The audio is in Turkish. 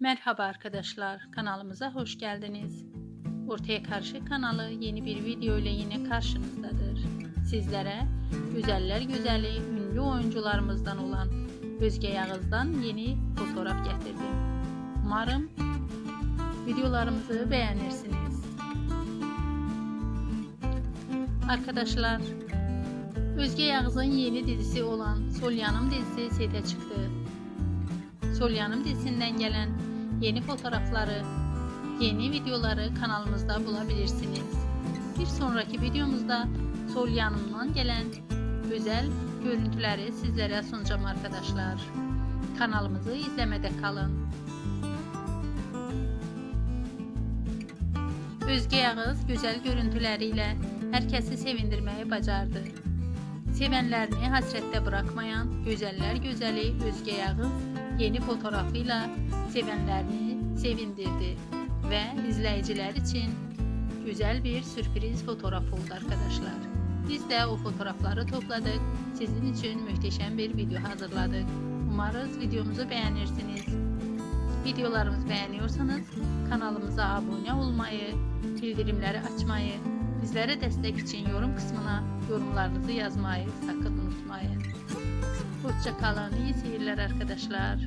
Merhaba arkadaşlar, kanalımıza hoş geldiniz. Ortaya Karşı kanalı yeni bir video ile yine karşınızdadır. Sizlere güzeller güzeli ünlü oyuncularımızdan olan Özge Yağız'dan yeni fotoğraf getirdim. Umarım videolarımızı beğenirsiniz. Arkadaşlar, Özge Yağız'ın yeni dizisi olan Sol Yanım dizisi sete çıktı. Sol Yanım dizisinden gelen yeni fotoğrafları, yeni videoları kanalımızda bulabilirsiniz. Bir sonraki videomuzda Sol Yanım'dan gelen güzel görüntüleri sizlere sunacağım arkadaşlar. Kanalımızı izlemede kalın. Özge Yağız güzel görüntüleriyle herkesi sevindirmeyi bacardı. Sevenlerini hasrette bırakmayan güzeller güzeli Özge Yağız yeni fotoğrafıyla sevenlerini sevindirdi ve izleyiciler için güzel bir sürpriz fotoğraf oldu arkadaşlar. Biz de o fotoğrafları topladık. Sizin için muhteşem bir video hazırladık. Umarız videomuzu beğenirsiniz. Videolarımızı beğeniyorsanız kanalımıza abone olmayı, bildirimleri açmayı, bizlere destek için yorum kısmına yorumlarınızı yazmayı sakın unutmayın. Hoşça kalın, iyi seyirler arkadaşlar.